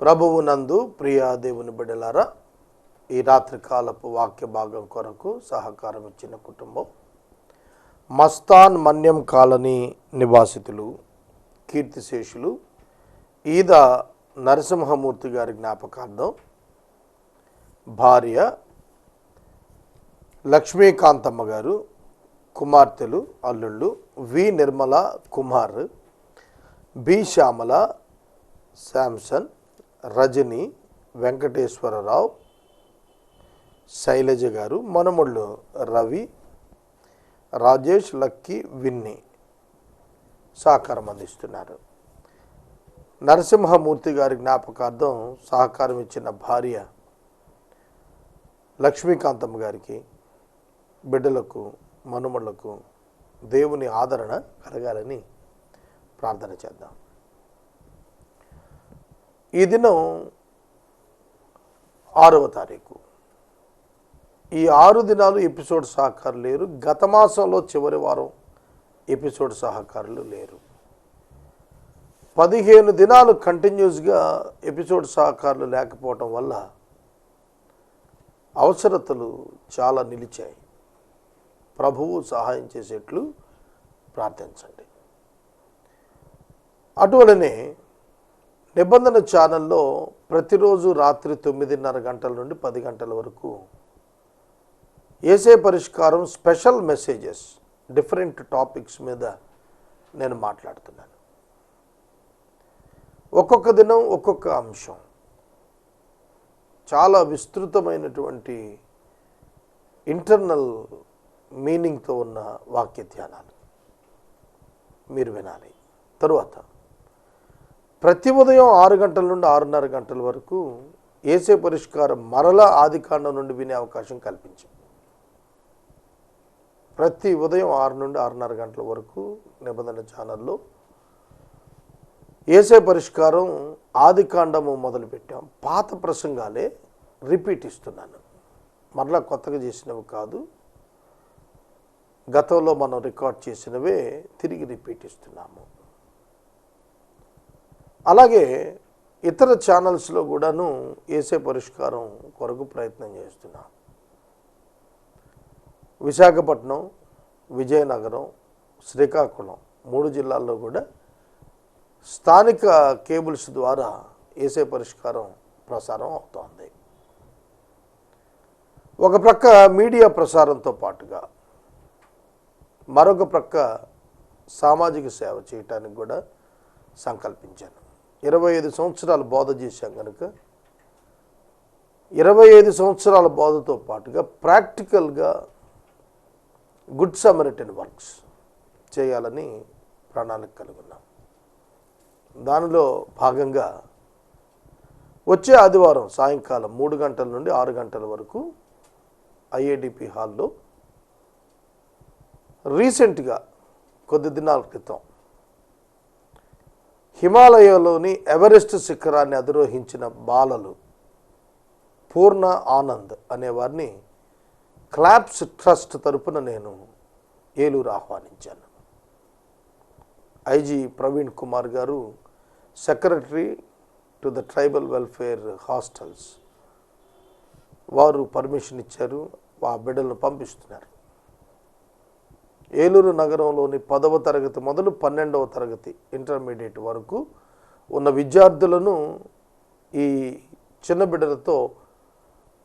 ప్రభువు నందు ప్రియా దేవుని బిడ్డలారా ఈ రాత్రి కాలపు వాక్య భాగం కొరకు సహకారం ఇచ్చిన కుటుంబం మస్తాన్ మన్యం కాలనీ నివాసితులు కీర్తిశేషులు ఈద నరసింహమూర్తి గారి జ్ఞాపకార్థం భార్య లక్ష్మీకాంతమ్మ గారు కుమార్తెలు అల్లుళ్ళు V Nirmala Kumar B Shyamala Samson Rajani Venkateswara Rao Sailaja garu మనమళ్ళు Ravi Rajesh Lucky విన్ని సహకారం అందిస్తున్నారు. నరసింహమూర్తి గారి జ్ఞాపకార్థం సహకారం ఇచ్చిన భార్య లక్ష్మీకాంతమ్మ గారికి బిడ్డలకు మనుమళ్ళకు దేవుని ఆదరణ కలగాలని ప్రార్థన చేద్దాం. ఈ దినం ఆరవ తారీఖు. ఈ ఆరు దినాలు ఎపిసోడ్ సహకారులు లేరు. గత మాసంలో చివరి వారం ఎపిసోడ్ సహకారులు లేరు. పదిహేను దినాలు కంటిన్యూస్గా ఎపిసోడ్ సహకారులు లేకపోవటం వల్ల అవసరతలు చాలా నిలిచాయి. ప్రభువు సహాయం చేసేట్లు ప్రార్థించండి. అటువలనే నిబంధన ఛానల్లో ప్రతిరోజు రాత్రి తొమ్మిదిన్నర గంటల నుండి పది గంటల వరకు ఏసే పరిష్కారం స్పెషల్ మెసేజెస్ డిఫరెంట్ టాపిక్స్ మీద నేను మాట్లాడుతున్నాను. ఒక్కొక్క దినం ఒక్కొక్క అంశం. చాలా విస్తృతమైనటువంటి ఇంటర్నల్ మీనింగ్తో ఉన్న వాక్య ధ్యానాలు. మీరు వినాలి. తరువాత ప్రతి ఉదయం ఆరు గంటల నుండి ఆరున్నర గంటల వరకు ఏసే పరిష్కారం మరలా ఆదికాండం నుండి వినే అవకాశం కల్పించింది. ప్రతి ఉదయం ఆరు నుండి ఆరున్నర గంటల వరకు నిబంధన ఛానల్లో ఏసే పరిష్కారం ఆదికాండము మొదలుపెట్టాం. పాత ప్రసంగాలే రిపీట్ ఇస్తున్నాను. మరలా కొత్తగా చేసినవి కాదు గతంలో మనం రికార్డ్ చేసినవే తిరిగి రిపీట్ ఇస్తున్నాము. అలాగే ఇతర ఛానల్స్లో కూడాను ఏసే పరిష్కారం కొరకు ప్రయత్నం చేస్తున్నాం. విశాఖపట్నం విజయనగరం శ్రీకాకుళం మూడు జిల్లాల్లో కూడా స్థానిక కేబుల్స్ ద్వారా ఏసే పరిష్కారం ప్రసారం అవుతోంది. ఒక ప్రక్క మీడియా ప్రసారంతో పాటుగా మరొక ప్రక్క సామాజిక సేవ చేయటానికి కూడా సంకల్పించాను. ఇరవై ఐదు సంవత్సరాలు బోధ చేశాం కనుక. ఇరవై ఐదు సంవత్సరాల బోధతో పాటుగా ప్రాక్టికల్గా గుడ్ సమరిటన్ వర్క్స్ చేయాలని ప్రణాళిక కలుగున్నాం దానిలో భాగంగా వచ్చే ఆదివారం సాయంకాలం మూడు గంటల నుండి ఆరు గంటల వరకు ఐఏడిపి హాల్లో రీసెంట్గా కొద్ది దినాల క్రితం హిమాలయలోని ఎవరెస్ట్ శిఖరాన్ని అధిరోహించిన బాలలు పూర్ణ ఆనంద్ అనేవారిని క్లాప్స్ ట్రస్ట్ తరపున నేను Eluru ఆహ్వానించాను. IG Praveen Kumar garu secretary to the tribal welfare hostels వారు పర్మిషన్ ఇచ్చారు ఆ బిడ్డలను పంపిస్తున్నారు. ఏలూరు నగరంలోని పదవ తరగతి మొదలు పన్నెండవ తరగతి ఇంటర్మీడియట్ వరకు ఉన్న విద్యార్థులను ఈ చిన్న బిడ్డలతో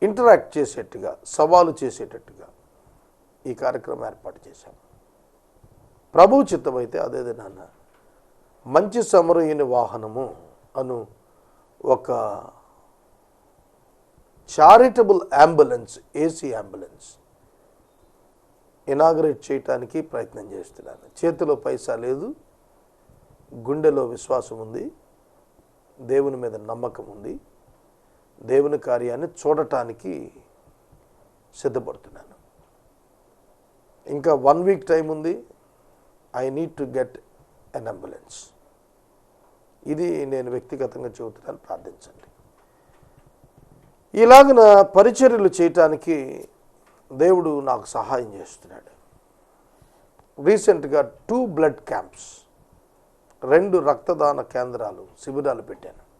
ఇంటరాక్ట్ చేసేట్టుగా సవాలు చేసేటట్టుగా ఈ కార్యక్రమం ఏర్పాటు చేశాం. ప్రభు చిత్తమైతే అదే నాన్న. మంచి సమరయుని వాహనము అను ఒక charitable ambulance AC ambulance inaugurate చేయటానికి ప్రయత్నం చేస్తున్నాను. చేతిలో పైసా లేదు గుండెలో విశ్వాసం ఉంది దేవుని మీద నమ్మకం ఉంది దేవుని కార్యాన్ని చూడటానికి సిద్ధపడుతున్నాను. ఇంకా వన్ వీక్ టైం ఉంది I need to get an ambulance ఇది నేను వ్యక్తిగతంగా చెబుతున్నాను ప్రార్థించండి. ఇలాగన పరిచర్యలు చేయటానికి దేవుడు నాకు సహాయం చేస్తున్నాడు. రీసెంట్గా టూ బ్లడ్ క్యాంప్స్ రెండు రక్తదాన కేంద్రాలు శిబిరాలు పెట్టాను.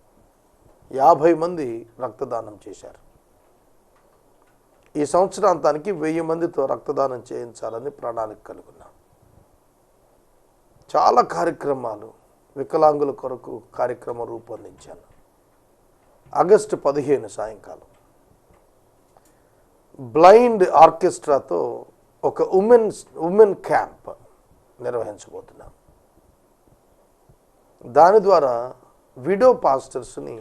యాభై మంది రక్తదానం చేశారు. ఈ సంవత్సరాంతానికి వెయ్యి మందితో రక్తదానం చేయించాలని ప్రణాళిక కలుగున్నాం చాలా కార్యక్రమాలు వికలాంగుల కొరకు కార్యక్రమం రూపొందించాను. ఆగస్టు పదిహేను సాయంకాలం. బ్లైండ్ ఆర్కెస్ట్రాతో ఒక ఉమెన్ ఉమెన్ క్యాంప్ నిర్వహించబోతున్నాం. దాని ద్వారా విడో పాస్టర్స్ని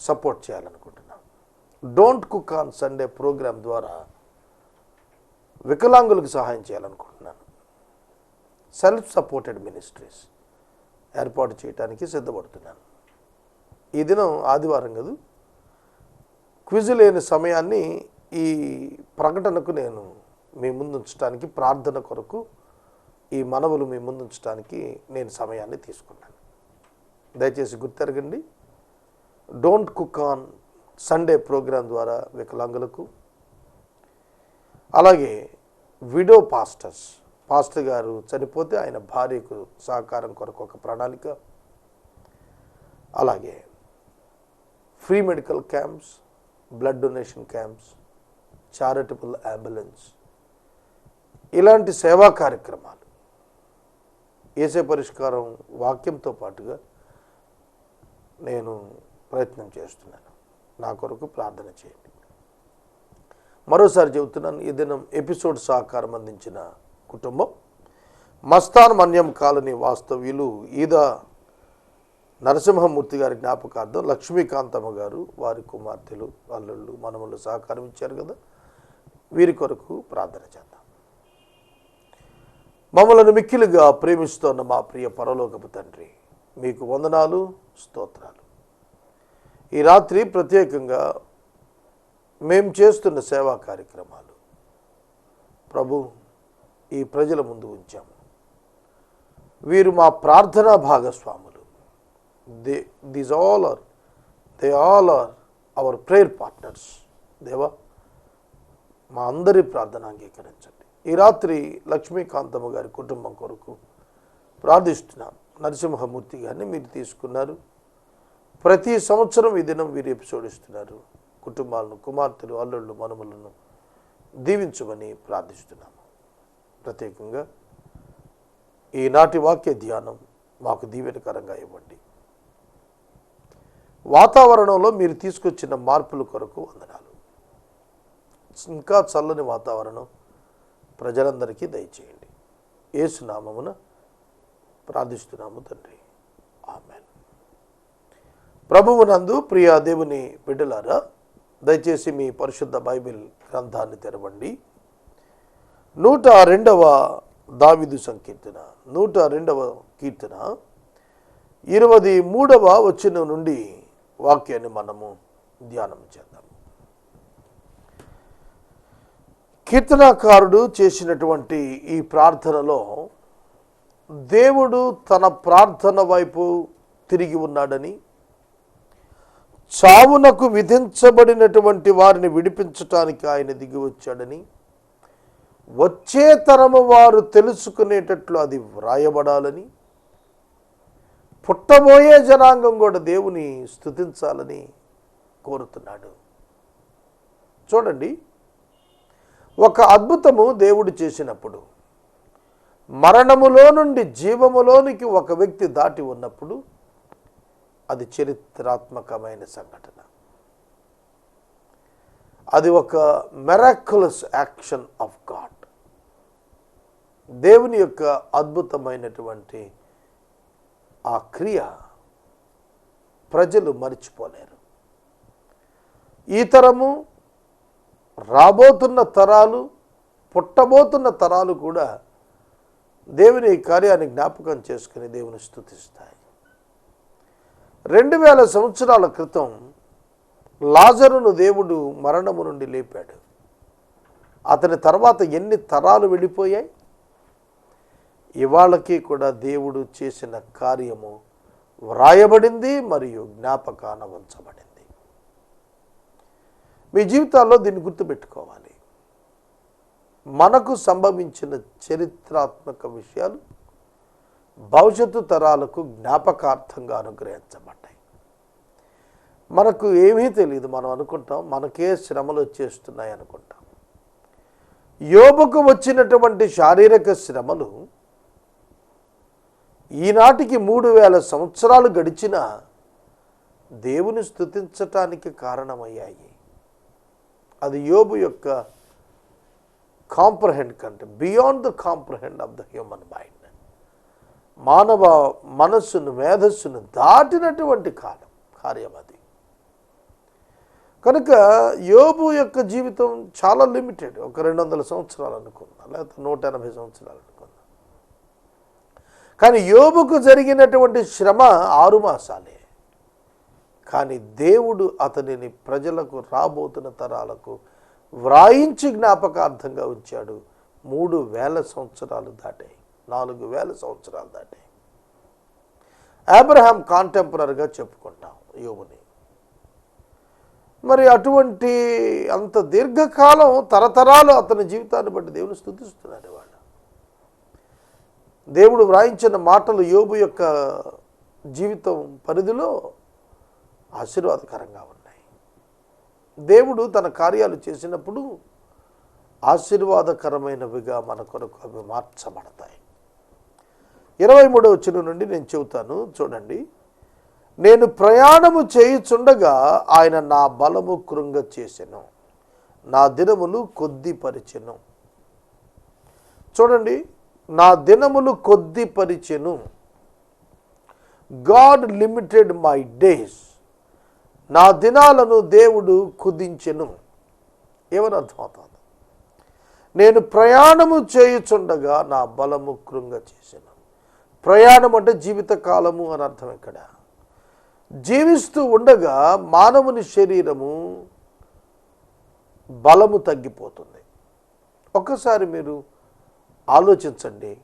సపోర్ట్ చేయాలనుకుంటున్నాం. Don't cook on Sunday programme ద్వారా వికలాంగులకు సహాయం చేయాలనుకుంటున్నాను సెల్ఫ్ సపోర్టెడ్ మినిస్ట్రీస్ ఏర్పాటు చేయడానికి సిద్ధపడుతున్నాను ఈ దినం ఆదివారం కదా క్విజ్ లేని సమయాన్ని ఈ ప్రకటనకు నేను మీ ముందుంచడానికి ప్రార్థన కొరకు ఈ మనవులు మీ ముందుంచడానికి నేను సమయాన్ని తీసుకున్నాను. దయచేసి గుర్తెరగండి. Don't cook on Sunday programme ద్వారా వికలాంగులకు అలాగే విడో పాస్టర్స్ పాస్టర్ గారు చనిపోతే ఆయన భార్యకు సహకారం కొరకు ఒక ప్రణాళిక అలాగే free medical camps blood donation camps charitable ambulance ఇలాంటి సేవా కార్యక్రమాలు. ఏసే పరిష్కారం వాక్యంతో పాటుగా నేను ప్రయత్నం చేస్తున్నాను. నా కొరకు ప్రార్థన చేయండి. మరోసారి చెబుతున్నాను ఈ దినం ఎపిసోడ్ సహకారం అందించిన కుటుంబం మస్తాన్ మన్యం కాలనీ వాస్తవ్యులు ఈదా నరసింహమూర్తి గారి జ్ఞాపకార్థం లక్ష్మీకాంతమ్మ గారు వారి కుమార్తెలు అల్లుళ్ళు మనములు సహకారం ఇచ్చారు కదా. వీరి కొరకు ప్రార్థన చేద్దాం. మమ్మలను మిక్కిలుగా ప్రేమిస్తోన్న మా ప్రియ పరలోకపు తండ్రి మీకు వందనాలు స్తోత్రాలు. ఈ రాత్రి ప్రత్యేకంగా మేము చేస్తున్న సేవా కార్యక్రమాలు. ప్రభు ఈ ప్రజల ముందు ఉంచాము. వీరు మా ప్రార్థనా భాగస్వాములు. They these all are they all are our prayer partners దేవా మా అందరి ప్రార్థన అంగీకరించండి. ఈ రాత్రి లక్ష్మీకాంతమ్మ గారి కుటుంబం కొరకు ప్రార్థిస్తున్నాం నరసింహమూర్తి గారిని మీరు తీసుకున్నారు. ప్రతి సంవత్సరం ఈ దినం వీరు ఎపిసోడ్ ఇస్తున్నారు. కుటుంబాలను కుమార్తెలు అల్లుళ్ళు మనుమలను దీవించమని ప్రార్థిస్తున్నాము. ప్రత్యేకంగా ఈనాటి వాక్య ధ్యానం మాకు దీవెనకరంగా ఇవ్వండి. వాతావరణంలో మీరు తీసుకొచ్చిన మార్పుల కొరకు వందనాలు. ఇంకా చల్లని వాతావరణం ప్రజలందరికీ దయచేయండి. ఏసునామమున ప్రార్థిస్తున్నాము తండ్రి. ఆమెన్. ప్రభువునందు ప్రియా దేవుని బిడ్డలారా దయచేసి మీ పరిశుద్ధ బైబిల్ గ్రంథాన్ని తెరవండి. నూట రెండవ దావిదు సంకీర్తన నూట రెండవ కీర్తన ఇరవై మూడవ వచ్చిన నుండి వాక్యాన్ని మనము ధ్యానం చేద్దాం. కీర్తనాకారుడు చేసినటువంటి ఈ ప్రార్థనలో దేవుడు తన ప్రార్థన వైపు తిరిగి ఉన్నాడని చావునకు విధించబడినటువంటి వారిని విడిపించటానికి ఆయన దిగి వచ్చాడని వచ్చే తరము వారు తెలుసుకునేటట్లు అది వ్రాయబడాలని పుట్టబోయే జనాంగం కూడా దేవుని స్థుతించాలని కోరుతున్నాడు. చూడండి ఒక అద్భుతము దేవుడు చేసినప్పుడు మరణములో నుండి జీవములోనికి ఒక వ్యక్తి దాటి ఉన్నప్పుడు అది చరిత్రాత్మకమైన సంఘటన. అది ఒక మెరాకులస్ యాక్షన్ ఆఫ్ గాడ్ దేవుని యొక్క అద్భుతమైనటువంటి ఆ క్రియ ప్రజలు మర్చిపోలేరు. ఈ తరము రాబోతున్న తరాలు పుట్టబోతున్న తరాలు కూడా దేవుని ఈ కార్యాన్ని జ్ఞాపకం చేసుకుని దేవుని స్థుతిస్తాయి. రెండు వేల సంవత్సరాల క్రితం లాజరును దేవుడు మరణము నుండి లేపాడు. అతని తర్వాత ఎన్ని తరాలు వెళ్ళిపోయాయి? ఇవాళకి కూడా దేవుడు చేసిన కార్యము వ్రాయబడింది మరియు జ్ఞాపకాన ఉంచబడింది. మీ జీవితాల్లో దీన్ని గుర్తుపెట్టుకోవాలి. మనకు సంభవించిన చరిత్రాత్మక విషయాలు భవిష్యత్తు తరాలకు జ్ఞాపకార్థంగా అనుగ్రహించబడ్డాయి. మనకు ఏమీ తెలియదు మనం అనుకుంటాం మనకే శ్రమలు వచ్చేస్తున్నాయి అనుకుంటాం. యోబుకు వచ్చినటువంటి శారీరక శ్రమలు ఈనాటికి మూడు వేల సంవత్సరాలు గడిచిన దేవుని స్తుతించటానికి కారణమయ్యాయి. అది యోబు యొక్క కాంప్రహెండ్ కంటే beyond the comprehend of the human mind. మానవ మనస్సును మేధస్సును దాటినటువంటి కాలం కార్యం అది. కనుక యోబు యొక్క జీవితం చాలా లిమిటెడ్ ఒక రెండు వందల సంవత్సరాలు అనుకున్నా లేకపోతే నూట ఎనభై సంవత్సరాలు. కానీ యోబుకు జరిగినటువంటి శ్రమ ఆరు మాసాలే. కానీ దేవుడు అతనిని ప్రజలకు రాబోతున్న తరాలకు వ్రాయించి జ్ఞాపకార్థంగా ఉంచాడు. మూడు వేల సంవత్సరాలు దాటాయి. నాలుగు వేల సంవత్సరాలు దాటాయి. అబ్రహాం కాంటెంపరీగా చెప్పుకుంటాం యోగుని మరి అటువంటి అంత దీర్ఘకాలం తరతరాలు అతని జీవితాన్ని బట్టి దేవుని స్థుతిస్తున్నాడు వాళ్ళు దేవుడు వ్రాయించిన మాటలు యోబు యొక్క జీవితం పరిధిలో ఆశీర్వాదకరంగా ఉన్నాయి. దేవుడు తన కార్యాలు చేసినప్పుడు ఆశీర్వాదకరమైనవిగా మన కొరకు అవి మార్చబడతాయి. ఇరవై మూడవ వచ్చిన నుండి నేను చెబుతాను చూడండి. నేను ప్రయాణము చేయుచుండగా ఆయన నా బలము కృంగ చేసెను నా దినములు కొద్దిపరిచెను. చూడండి నా దినములు కొద్దిపరిచెను. గాడ్ లిమిటెడ్ మై డేస్ నా దినాలను దేవుడు కుదించెను. ఏమని అర్థమవుతుంది నేను ప్రయాణము చేయుచుండగా నా బలము కృంగ చేశాను ప్రయాణం అంటే జీవిత కాలము అని అర్థం ఇక్కడ జీవిస్తూ ఉండగా మానవుని శరీరము బలము తగ్గిపోతుంది. ఒక్కసారి మీరు ఆలోచించండి.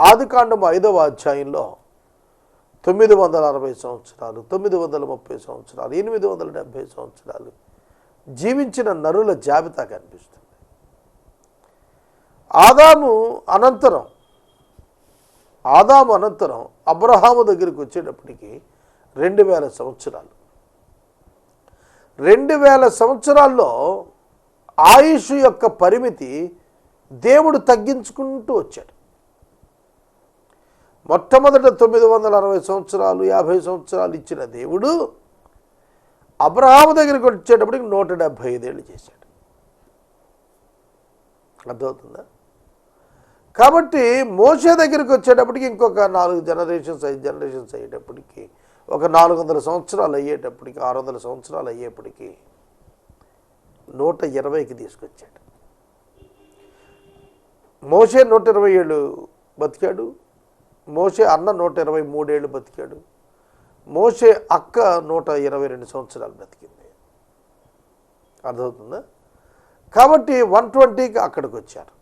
ఆదికాండం ఐదవ అధ్యాయంలో తొమ్మిది వందల అరవై సంవత్సరాలు తొమ్మిది వందల ముప్పై సంవత్సరాలు ఎనిమిది వందల డెబ్భై సంవత్సరాలు జీవించిన నరుల జాబితా కనిపిస్తుంది. ఆదాము అనంతరం ఆదాము అనంతరం అబ్రహాము దగ్గరికి వచ్చేటప్పటికి రెండు వేల సంవత్సరాలు. రెండు వేల సంవత్సరాల్లో ఆయుష్ యొక్క పరిమితి దేవుడు తగ్గించుకుంటూ వచ్చాడు. మొట్టమొదట తొమ్మిది వందల అరవై సంవత్సరాలు యాభై సంవత్సరాలు ఇచ్చిన దేవుడు అబ్రహాము దగ్గరికి వచ్చేటప్పటికి నూట డెబ్భై ఐదేళ్ళు చేశాడు. అర్థమవుతుందా? కాబట్టి మోసే దగ్గరికి వచ్చేటప్పటికి ఇంకొక నాలుగు జనరేషన్స్ ఐదు జనరేషన్స్ అయ్యేటప్పటికి ఒక నాలుగు వందల సంవత్సరాలు అయ్యేటప్పటికి ఆరు వందల సంవత్సరాలు అయ్యేప్పటికీ నూట ఇరవైకి తీసుకొచ్చాడు. మోసే నూట ఇరవై ఏళ్ళు బతికాడు. మోసే అన్న నూట ఇరవై మూడేళ్ళు బతికాడు. మోసే అక్క నూట ఇరవై రెండు సంవత్సరాలు బ్రతికింది అర్థమవుతుందా? కాబట్టి వన్ ట్వంటీకి అక్కడికి వచ్చారు.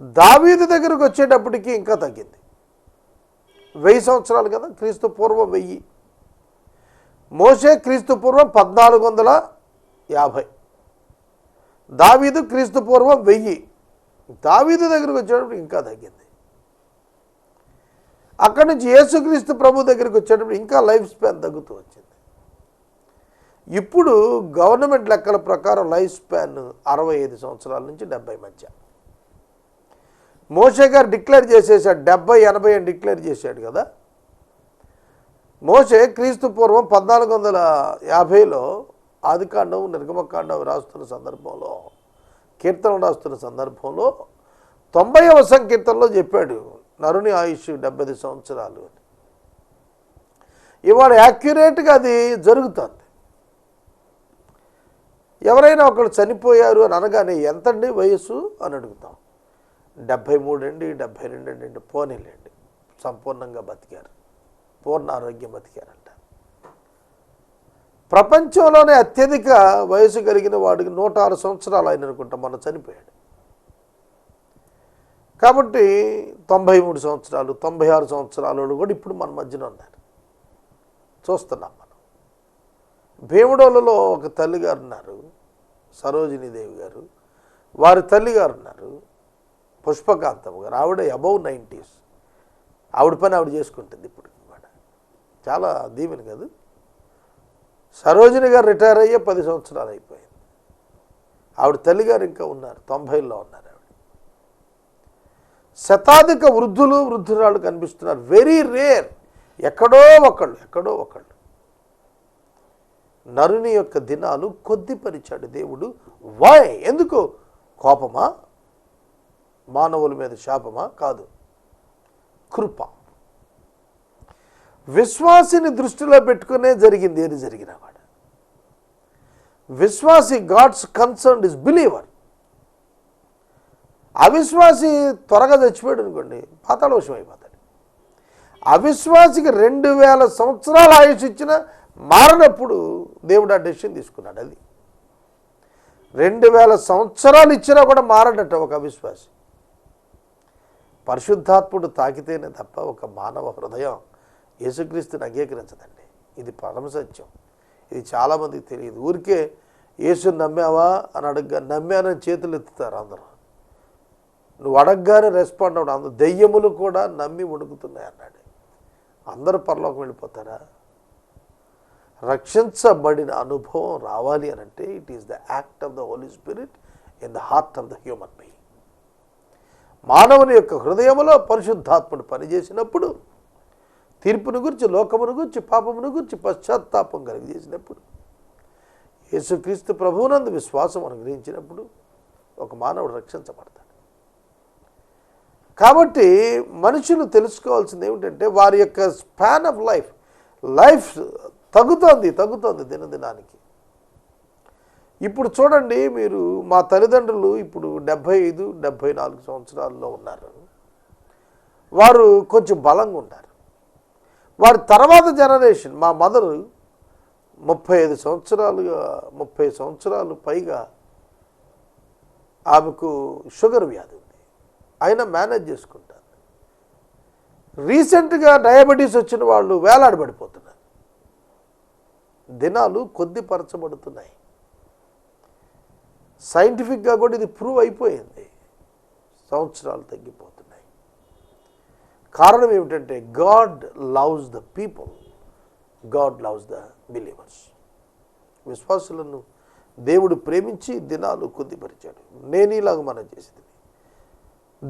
దావీదు దగ్గరకు వచ్చేటప్పటికి ఇంకా తగ్గింది. వెయ్యి సంవత్సరాలు కదా క్రీస్తు పూర్వం వెయ్యి. మోసే క్రీస్తు పూర్వం పద్నాలుగు వందల యాభై. దావీదు క్రీస్తు పూర్వం వెయ్యి. దావీదు దగ్గరికి వచ్చేటప్పుడు ఇంకా తగ్గింది. అక్కడి నుంచి యేసుక్రీస్తు ప్రభు దగ్గరికి వచ్చేటప్పుడు ఇంకా లైఫ్ స్పాన్ తగ్గుతూ వచ్చింది. ఇప్పుడు గవర్నమెంట్ లెక్కల ప్రకారం లైఫ్ స్పాన్ అరవై ఐదు సంవత్సరాల నుంచి డెబ్బై మధ్య. మోసే గారు డిక్లేర్ చేసేసాడు డెబ్బై ఎనభై అని డిక్లేర్ చేశాడు కదా. మోసే క్రీస్తు పూర్వం పద్నాలుగు వందల యాభైలో ఆదికాండం నిర్గమకాండం రాస్తున్న సందర్భంలో కీర్తనలు రాస్తున్న సందర్భంలో తొంభైవ సంకీర్తనలో చెప్పాడు నరుని ఆయుష్ డెబ్బై సంవత్సరాలు అని. ఇవాళ యాక్యురేట్గా అది జరుగుతుంది. ఎవరైనా ఒకరు చనిపోయారు అని అనగానే ఎంతండి వయస్సు? అని అడుగుతాం. డెబ్భై మూడండి డెబ్భై రెండు అండి పోనీలేండి. సంపూర్ణంగా బతికారు. పూర్ణ ఆరోగ్యం బతికారంట ప్రపంచంలోనే అత్యధిక వయసు కలిగిన వాడికి నూట ఆరు సంవత్సరాలు ఆయన అనుకుంటాం మొన్న చనిపోయాడు. కాబట్టి తొంభై మూడు సంవత్సరాలు తొంభై ఆరు సంవత్సరాలు కూడా ఇప్పుడు మన మధ్యన ఉన్నారు. చూస్తున్నాం మనం. భీముడోలలో ఒక తల్లిగారు ఉన్నారు సరోజినీదేవి గారు. వారి తల్లిగారు ఉన్నారు పుష్పకాంతమ్మ గారు. ఆవిడ అబౌవ్ నైంటీస్. ఆవిడ పని ఆవిడ చేసుకుంటుంది ఇప్పుడు చాలా దీవెన కాదు. సరోజిని గారు రిటైర్ అయ్యే పది సంవత్సరాలు అయిపోయింది. ఆవిడ తల్లిగారు ఇంకా ఉన్నారు తొంభైలో ఉన్నారు ఆవిడ. శతాధిక వృద్ధులు వృద్ధురాలు కనిపిస్తున్నారు. వెరీ రేర్ ఎక్కడో ఒకళ్ళు ఎక్కడో ఒకళ్ళు. నరుని యొక్క దినాలు కొద్దిపరిచాడు దేవుడు. వై ఎందుకు? కోపమా? మానవుల మీద శాపమా? కాదు. కృప. విశ్వాసిని దృష్టిలో పెట్టుకునే జరిగింది ఏది జరిగినా కూడా. విశ్వాసి గాడ్స్ కన్సర్న్ ఇస్ బిలీవర్. అవిశ్వాసి త్వరగా చచ్చిపోయాడు అనుకోండి పాతాళవశం అయిపోతాడు. అవిశ్వాసికి రెండు వేల సంవత్సరాల ఆయుష్ ఇచ్చిన మారినప్పుడు దేవుడు ఆ డెసిషన్ తీసుకున్నాడు అది. రెండు వేల సంవత్సరాలు ఇచ్చినా కూడా మారడట ఒక అవిశ్వాసి. పరిశుద్ధాత్ముడు తాకితేనే తప్ప ఒక మానవ హృదయం. యేసుక్రీస్తుని అంగీకరించదండి. ఇది పరమ సత్యం. ఇది చాలామందికి తెలియదు. ఊరికే యేసు నమ్మావా అని అడగ్గా నమ్మానని చేతులు ఎత్తుతారు అందరూ. నువ్వు అడగగానే రెస్పాండ్ అవ్వడం అందరు దెయ్యములు కూడా నమ్మి ఉడుకుతున్నాయి అన్నాడు. అందరూ పరలోకి వెళ్ళిపోతారా? రక్షించబడిన అనుభవం రావాలి అని అంటే it is the act of the Holy Spirit in the heart of the human being మానవుని యొక్క హృదయంలో పరిశుద్ధాత్ముడు పనిచేసినప్పుడు తీర్పును గురించి లోకమును గురించి పాపమును గురించి పశ్చాత్తాపం కలిగజేసినప్పుడు యేసుక్రీస్తు ప్రభువునందు విశ్వాసం అనుగ్రహించినప్పుడు ఒక మానవుడు రక్షించబడతాడు. కాబట్టి మనుషులు తెలుసుకోవాల్సింది ఏమిటంటే వారి యొక్క స్పాన్ ఆఫ్ లైఫ్ లైఫ్ తగ్గుతోంది తగ్గుతోంది దినదినానికి. ఇప్పుడు చూడండి మీరు మా తల్లిదండ్రులు ఇప్పుడు డెబ్భై ఐదు డెబ్భై నాలుగు సంవత్సరాల్లో ఉన్నారు. వారు కొంచెం బలంగా ఉన్నారు. వారి తర్వాత జనరేషన్ మా మదరు ముప్పై ఐదు సంవత్సరాలుగా ముప్పై సంవత్సరాలు పైగా ఆమెకు షుగర్ వ్యాధి ఉంది. అయినా మేనేజ్ చేసుకుంటారు. రీసెంట్గా డయాబెటీస్ వచ్చిన వాళ్ళు వేలాడబడిపోతున్నారు. దినాలు కొద్దిపరచబడుతున్నాయి. సైంటిఫిక్గా కూడా ఇది ప్రూవ్ అయిపోయింది. సంవత్సరాలు తగ్గిపోతున్నాయి. కారణం ఏమిటంటే God loves the people God loves the believers విశ్వాసులను దేవుడు ప్రేమించి దినాలు కొద్దిపరిచాడు. నేను ఇలాగ మనం చేసింది.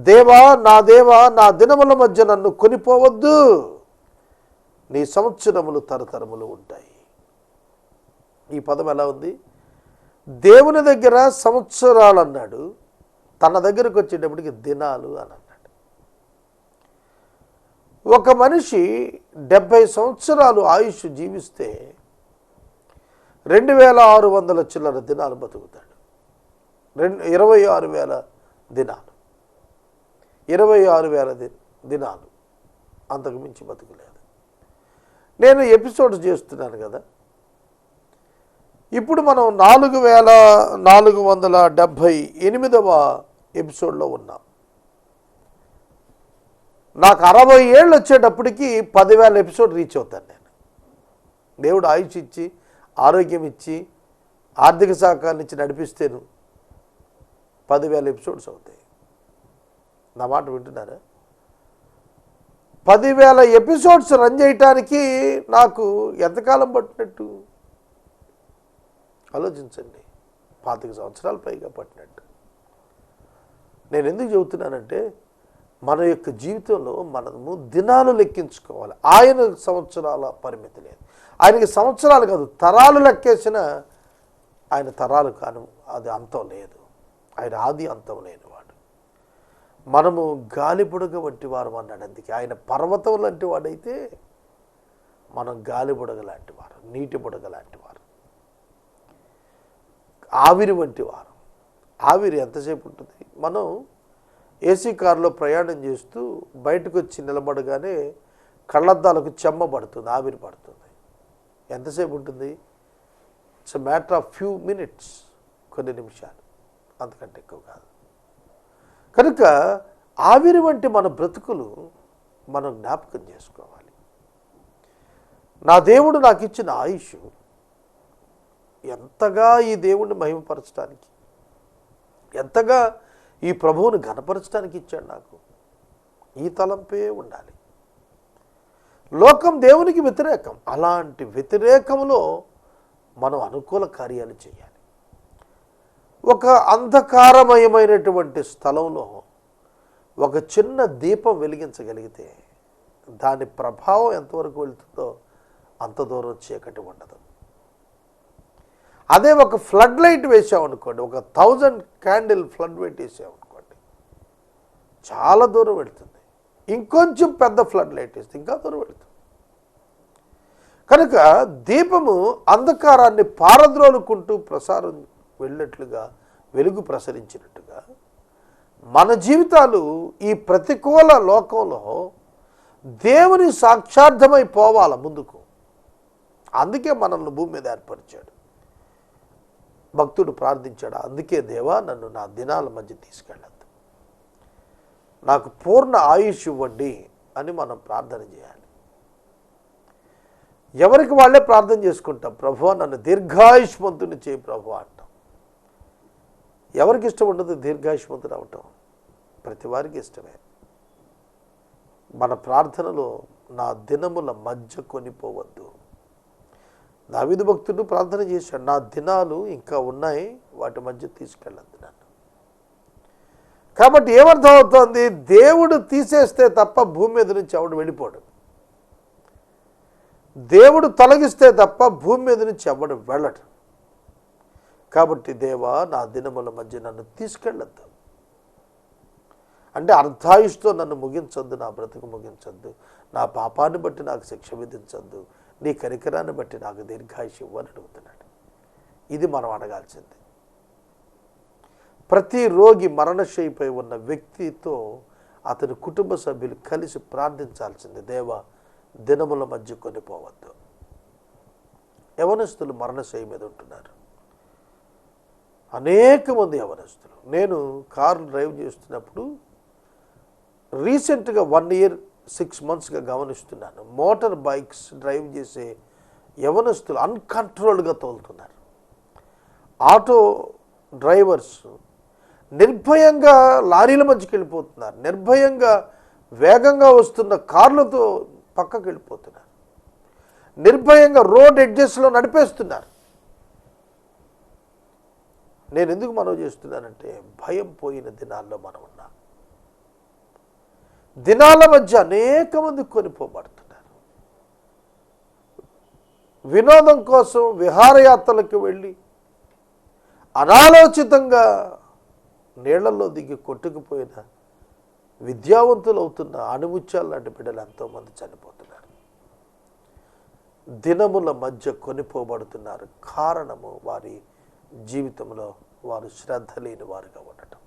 దేవా నా దేవా నా దినముల మధ్య నన్ను కొనిపోవద్దు. నీ సంవత్సరములు తరతరములు ఉంటాయి. ఈ పదం ఎలా ఉంది? దేవుని దగ్గర సంవత్సరాలు అన్నాడు. తన దగ్గరకు వచ్చేటప్పటికి దినాలు అన్నాడు. ఒక మనిషి డెబ్భై సంవత్సరాలు ఆయుష్ జీవిస్తే రెండు వేల ఆరు వందల చిల్లర దినాలు బతుకుతాడు. రెండు ఇరవై ఆరు వేల దినాలు. ఇరవై ఆరు వేల దినాలు అంతకు మించి బతుకులేదు. నేను ఎపిసోడ్ చేస్తున్నాను కదా. ఇప్పుడు మనం నాలుగు వేల నాలుగు వందల డెబ్భై ఎనిమిదవ ఎపిసోడ్లో ఉన్నాం. నాకు అరవై ఏళ్ళు వచ్చేటప్పటికి పదివేల ఎపిసోడ్ రీచ్ అవుతాను నేను. దేవుడు ఆయుష్ ఇచ్చి ఆరోగ్యం ఇచ్చి ఆర్థిక సహకారం ఇచ్చి నడిపిస్తేను పదివేల ఎపిసోడ్స్ అవుతాయి. నా మాట వింటున్నారా? పదివేల ఎపిసోడ్స్ రన్ చేయటానికి నాకు ఎంతకాలం పట్టినట్టు? ఆలోచించండి. పాతిక సంవత్సరాల పైగా పట్టినట్టు. నేను ఎందుకు చెబుతున్నానంటే మన యొక్క జీవితంలో మనము దినాలు లెక్కించుకోవాలి. ఆయన సంవత్సరాల పరిమితి లేదు. ఆయనకి సంవత్సరాలు కాదు తరాలు లెక్కేసిన ఆయన తరాలు కాను అది అంతం లేదు. ఆయన ఆది అంతం లేనివాడు. మనము గాలి బుడగ వంటి వారు అన్నాడు అందుకే. ఆయన పర్వతం లాంటి వాడైతే మనం గాలి బుడగ లాంటి వారు నీటి బుడగ లాంటి వారు. ఆవిరి వంటి వారు. ఆవిరి ఎంతసేపు ఉంటుంది? మనం ఏసీ కారులో ప్రయాణం చేస్తూ బయటకు వచ్చి నిలబడగానే కళ్ళద్దాలకు చెమ్మ పడుతుంది ఆవిరి పడుతుంది. ఎంతసేపు ఉంటుంది? It's matter of few minutes కొన్ని నిమిషాలు. అంతకంటే ఎక్కువ కాదు. కనుక ఆవిరి వంటి మన బ్రతుకులు మనం జ్ఞాపకం చేసుకోవాలి. నా దేవుడు నాకు ఇచ్చిన ఆయుష్ ఎంతగా ఈ దేవుణ్ణి మహిమపరచడానికి ఎంతగా ఈ ప్రభువుని ఘనపరచడానికి ఇచ్చాడు నాకు. ఈ తలంపే ఉండాలి. లోకం దేవునికి వ్యతిరేకం. అలాంటి వ్యతిరేకంలో మనం అనుకూల కార్యాలు చేయాలి. ఒక అంధకారమయమైనటువంటి స్థలంలో ఒక చిన్న దీపం వెలిగించగలిగితే దాని ప్రభావం ఎంతవరకు వెళ్తుందో అంత దూరం చీకటి ఉండదు. అదే ఒక ఫ్లడ్ లైట్ వేసామనుకోండి ఒక థౌజండ్ క్యాండిల్ ఫ్లడ్ లైట్ వేసామనుకోండి చాలా దూరం వెళ్తుంది. ఇంకొంచెం పెద్ద ఫ్లడ్ లైట్ వేస్తే ఇంకా దూరం వెళ్తుంది. కనుక దీపము అంధకారాన్ని పారద్రోలుకుంటూ ప్రసారం వెళ్ళినట్లుగా వెలుగు ప్రసరించినట్టుగా మన జీవితాలు ఈ ప్రతికూల లోకంలో దేవుని సాక్షార్థమై పోవాల ముందుకు. అందుకే మనల్ని భూమి మీద ఏర్పరిచాడు. భక్తుడు ప్రార్థించాడు అందుకే దేవా నన్ను నా దినాల మధ్య తీసుకెళ్ళద్దు. నాకు పూర్ణ ఆయుష్ ఇవ్వండి అని మనం ప్రార్థన చేయాలి. ఎవరికి వాళ్ళే ప్రార్థన చేసుకుంటాం? ప్రభు నన్ను దీర్ఘాయుష్మంతుని చేయి ప్రభు అంటాం. ఎవరికి ఇష్టం ఉండదు దీర్ఘాయుష్మంతుడు అవటం? ప్రతి వారికి ఇష్టమే. మన ప్రార్థనలో నా దినముల మధ్య కొనిపోవద్దు. దావిదు భక్తుడు ప్రార్థన చేశాడు నా దినాలు ఇంకా ఉన్నాయి వాటి మధ్య తీసుకెళ్ళద్దు నన్ను. కాబట్టి ఏమర్థం అవుతోంది దేవుడు తీసేస్తే తప్ప భూమి మీద నుంచి ఎవడు వెళ్ళిపోడు. దేవుడు తొలగిస్తే తప్ప భూమి మీద నుంచి ఎవడు వెళ్ళడు. కాబట్టి దేవా నా దినముల మధ్య నన్ను తీసుకెళ్ళద్దు. అంటే అర్ధాయుష్తో నన్ను ముగించొద్దు నా బ్రతుకు ముగించొద్దు నా పాపాన్ని బట్టి నాకు శిక్ష విధించొద్దు నీ కరికరాన్ని బట్టి నాకు దీర్ఘాయుష ఇవ్వని అడుగుతున్నాడు. ఇది మనం అడగాల్సింది. ప్రతి రోగి మరణశైపై ఉన్న వ్యక్తితో అతని కుటుంబ సభ్యులు కలిసి ప్రార్థించాల్సింది దేవ దినముల మధ్య కొనిపోవద్దు. యవనస్తులు మరణశయ మీద ఉంటున్నారు. అనేక మంది యవనస్తులు. నేను కారు డ్రైవ్ చేస్తున్నప్పుడు రీసెంట్గా వన్ ఇయర్ సిక్స్ మంత్స్గా గమనిస్తున్నాను. మోటార్ బైక్స్ డ్రైవ్ చేసే యవనస్తులు అన్కంట్రోల్డ్గా తోలుతున్నారు. ఆటో డ్రైవర్స్ నిర్భయంగా లారీల మధ్యకి వెళ్ళిపోతున్నారు. నిర్భయంగా వేగంగా వస్తున్న కార్లతో పక్కకి వెళ్ళిపోతున్నారు. నిర్భయంగా రోడ్ ఎడ్జెస్లో నడిపేస్తున్నారు. నేను ఎందుకు మనవి చేస్తున్నానంటే భయం పోయిన దినాల్లో మనం ఉన్నాం. దినాల మధ్య అనేక మంది కొనిపోబడుతున్నారు. వినోదం కోసం విహారయాత్రలకు వెళ్ళి అనాలోచితంగా నీళ్ళలో దిగి కొట్టుకుపోయిన విద్యావంతులు అవుతున్న అణుముత్యాలు లాంటి బిడ్డలు ఎంతోమంది చనిపోతున్నారు. దినముల మధ్య కొనిపోబడుతున్నారు. కారణము వారి జీవితంలో వారు శ్రద్ధ లేని వారుగా ఉండటం.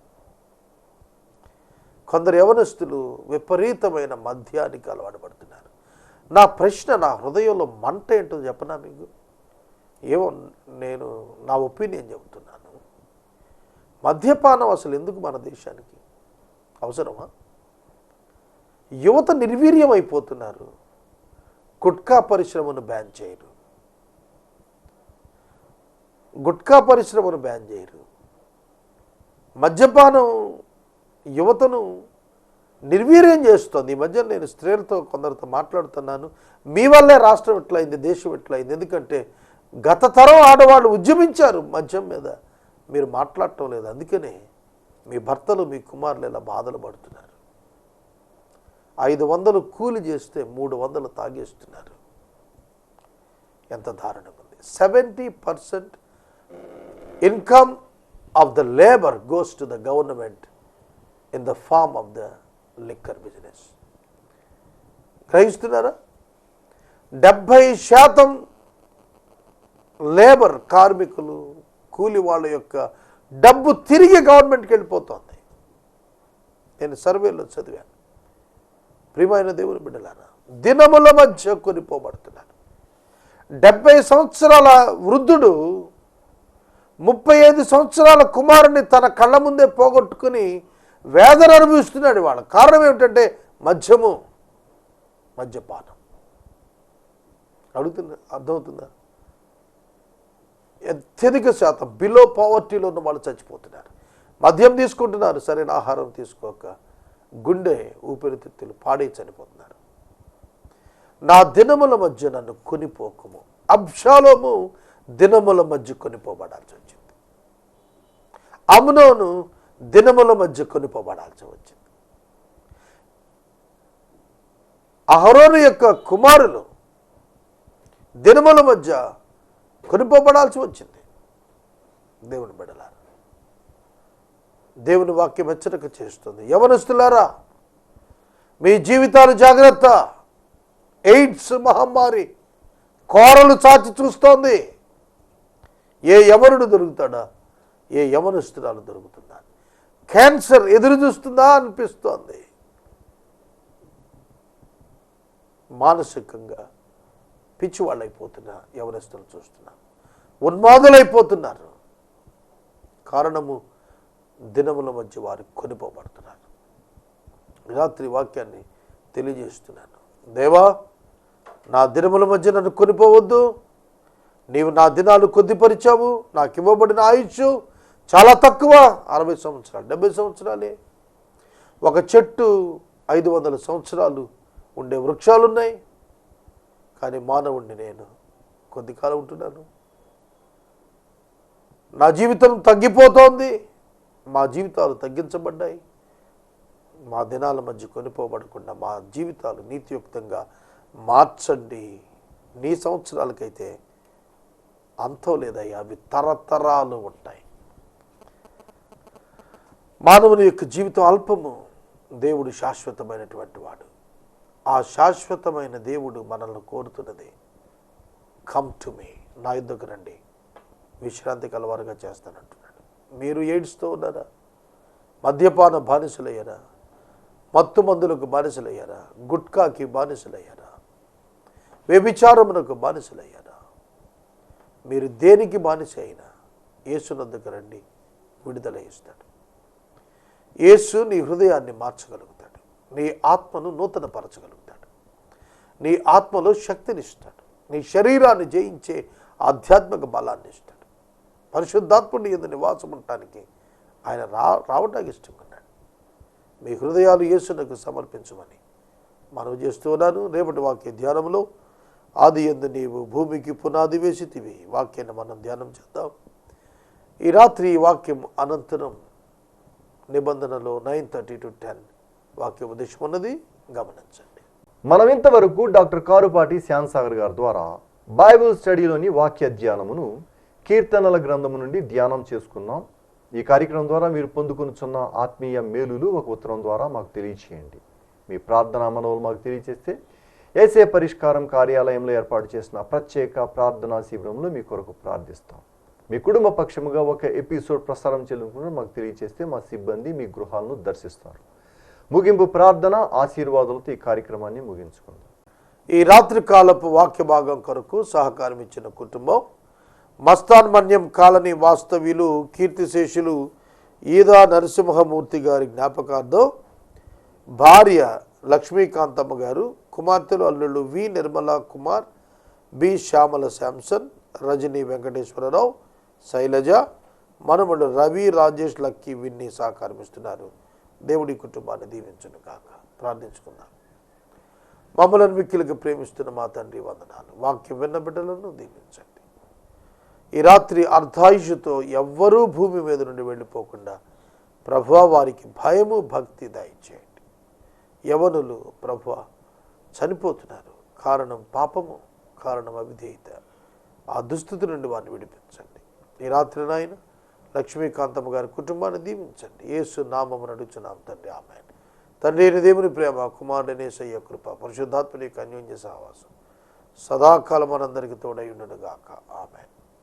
కొందరు యవనస్తులు విపరీతమైన మద్యానికి అలవాటు పడుతున్నారు. నా ప్రశ్న నా హృదయంలో మంట ఏంటో చెప్పనా మీకు? ఏమో నేను నా ఒపీనియన్ చెబుతున్నాను. మద్యపానం అసలు ఎందుకు మన దేశానికి? అవసరమా? యువత నిర్వీర్యం అయిపోతున్నారు గుట్కా పరిశ్రమను బ్యాన్ చేయరు. గుట్కా పరిశ్రమను బ్యాన్ చేయరు. మద్యపానం యువతను నిర్వీర్యం చేస్తుంది. ఈ మధ్య నేను స్త్రీలతో కొందరితో మాట్లాడుతున్నాను. మీ వల్లే రాష్ట్రం ఎట్లయింది దేశం ఎట్లయింది? ఎందుకంటే గత తరం ఆడవాళ్ళు ఉద్యమించారు మద్యం మీద. మీరు మాట్లాడటం లేదు. అందుకనే మీ భర్తలు మీ కుమారులు ఇలా బాధలు పడుతున్నారు. ఐదు వందలు కూలి చేస్తే మూడు వందలు తాగేస్తున్నారు. ఎంత దారుణం ఉంది. Seventy percent income of the labour goes to the government. In the form of the liquor business గ్రహిస్తున్నారా? డెబ్భై శాతం లేబర్ కార్మికులు కూలి వాళ్ళ యొక్క డబ్బు తిరిగి గవర్నమెంట్కి వెళ్ళిపోతుంది. నేను సర్వేలో చదివాను. ప్రియమైన దేవుని బిడ్డలారా దినముల మధ్య కొనిపోబడుతున్నాను డెబ్బై సంవత్సరాల వృద్ధుడు ముప్పై ఐదు సంవత్సరాల కుమారుని తన కళ్ళ ముందే పోగొట్టుకుని వేదన అనుభవిస్తున్నాడు వాళ్ళ కారణం ఏమిటంటే మద్యము మద్యపానం. అడుగుతున్నా అర్థమవుతుందా? అత్యధిక శాతం బిలో పావర్టీలో ఉన్న వాళ్ళు చచ్చిపోతున్నారు. మద్యం తీసుకుంటున్నారు సరైన ఆహారం తీసుకోక గుండె ఊపిరితిత్తులు పాడై చనిపోతున్నారు. నా దినముల మధ్య నన్ను కొనిపోకము. అబ్షాలోము దినముల మధ్య కొనిపోబడాల్సి వచ్చింది. అమ్నోను దినముల మధ్య కొనుపబడాల్సి వచ్చింది. అహరోను యొక్క కుమారులు దినముల మధ్య కొనుపబడాల్సి వచ్చింది. దేవుని బిడలారా దేవుని వాక్యం హెచ్చరిక చేస్తుంది. యవనస్తులారా మీ జీవితాలు జాగ్రత్త. ఎయిడ్స్ మహమ్మారి కోరలు చాచి చూస్తోంది. ఏ యవనుడు దొరుకుతాడా? ఏ యవనస్తురాలు దొరుకుతుంది? క్యాన్సర్ ఎదురు చూస్తుందా అనిపిస్తోంది. మానసికంగా పిచ్చివాళ్ళైపోతున్నా యవనస్తులు చూస్తున్నా. ఉన్మాదులైపోతున్నారు. కారణము దినముల మధ్య వారు కొనిపోబడుతున్నారు. రాత్రి వాక్యాన్ని తెలియజేస్తున్నాను. దేవా నా దినముల మధ్య నన్ను కొనిపోవద్దు. నీవు నా దినాలు కొద్దిపరిచావు. నాకు ఇవ్వబడిన ఆయుష్ చాలా తక్కువ అరవై సంవత్సరాలు డెబ్బై సంవత్సరాలే. ఒక చెట్టు ఐదు వందల సంవత్సరాలు ఉండే వృక్షాలు ఉన్నాయి కానీ మానవుణ్ణి నేను కొద్ది కాలం ఉంటున్నాను. నా జీవితం తగ్గిపోతోంది. మా జీవితాలు తగ్గించబడ్డాయి. మా దినాల మధ్య కొనిపోబడకుండా మా జీవితాలు నీతియుక్తంగా మార్చండి. నీ సంవత్సరాలకైతే అంతం లేదయ్యా అవి తరతరాలు ఉంటాయి. మానవుని యొక్క జీవితం అల్పము దేవుడు శాశ్వతమైనటువంటి వాడు. ఆ శాశ్వతమైన దేవుడు మనల్ని కోరుతున్నది కమ్ టు మీ నా యుద్ధకు రండి విశ్రాంతి కలవారుగా చేస్తానంటున్నాడు మీరు ఏడ్స్తో ఉన్నారా? మద్యపాన బానిసలయ్యారా? మత్తు మందులకు బానిసలయ్యారా? గుట్కాకి బానిసలయ్యారా? వ్యభిచారమునకు బానిసలయ్యారా? మీరు దేనికి బానిస అయినా ఏసునందుకు రండి విడుదల ఇస్తాడు యేసు నీ హృదయాన్ని మార్చగలుగుతాడు. నీ ఆత్మను నూతనపరచగలుగుతాడు. నీ ఆత్మలో శక్తినిస్తాడు. నీ శరీరాన్ని జయించే ఆధ్యాత్మిక బలాన్ని ఇస్తాడు. పరిశుద్ధాత్ముడి ఎందు నివాసం ఉండటానికి ఆయన రా రావటానికి ఇష్టమన్నాడు మీ హృదయాలు యేసునకు సమర్పించమని మనం చేస్తూ ఉన్నాను. రేపటి వాక్య ధ్యానంలో ఆది ఎందు నీవు భూమికి పునాది వేసితివి వాక్యాన్ని మనం ధ్యానం చేద్దాం. ఈ రాత్రి వాక్యం అనంతరం నిబంధనలో నైన్ థర్టీ టు టెన్. వాక్య ఉద్దేశం ఉన్నది. గమనించండి. మనం ఇంతవరకు డాక్టర్ కారుపాటి శ్యాన్సాగర్ గారి ద్వారా బైబిల్ స్టడీలోని వాక్య ధ్యానమును కీర్తనల గ్రంథము నుండి ధ్యానం చేసుకున్నాం. ఈ కార్యక్రమం ద్వారా మీరు పొందుకునిచున్న ఆత్మీయ మేలులు ఒక ఉత్తరం ద్వారా మాకు తెలియచేయండి. మీ ప్రార్థనా మనవులు మాకు తెలియచేస్తే ఏసే పరిష్కారం కార్యాలయంలో ఏర్పాటు చేసిన ప్రత్యేక ప్రార్థనా శిబిరంలో మీ కొరకు ప్రార్థిస్తాం. మీ కుటుంబ పక్షముగా ఒక ఎపిసోడ్ ప్రసారం చేయాలనుకున్న మాకు తెలియచేస్తే మా సిబ్బంది మీ గృహాలను దర్శిస్తారు. ముగింపు ప్రార్థన ఆశీర్వాదాలతో ఈ కార్యక్రమాన్ని ముగించుకుందాం. ఈ రాత్రి కాలపు వాక్య భాగం కొరకు సహకారం ఇచ్చిన కుటుంబం మస్తాన్ మన్యం కాలనీ వాస్తవ్యులు కీర్తిశేషులు ఈదా నరసింహమూర్తి గారి జ్ఞాపకార్థం భార్య లక్ష్మీకాంతమ్మ గారు కుమార్తెలు అల్లుళ్ళు V Nirmala Kumar B Shyamala Samson Rajani Venkateswara Rao Sailaja మనముడు Ravi Rajesh Lucky Vinni సహకారమిస్తున్నారు దేవుడి కుటుంబాన్ని దీవించను కాక ప్రార్థించుకుందాం. మమ్మలను మిక్కిలకు ప్రేమిస్తున్న మా తండ్రి వందనాలు. వాక్యం విన్న బిడ్డలను దీవించండి. ఈ రాత్రి అర్ధాయుషుతో ఎవ్వరూ భూమి మీద నుండి వెళ్ళిపోకుండా ప్రభు వారికి భయము భక్తి దయచేయండి. యవనులు ప్రభు చనిపోతున్నారు. కారణం పాపము కారణం అవిధేయత. ఆ దుస్థితి నుండి వారిని విడిపించండి. ఈ రాత్రి నాయన లక్ష్మీకాంతమ్మ గారి కుటుంబాన్ని దీవించండి. యేసు నామము నడుచున్నాం తండ్రి. ఆమె తండ్రి అయిన దేవుని ప్రేమ కుమారుడనేసయ్య కృప పరిశుద్ధాత్మని యొక్క అన్యోన్య సహవాసం సదాకాలం మనందరికీ తోడై ఉండును ఆమె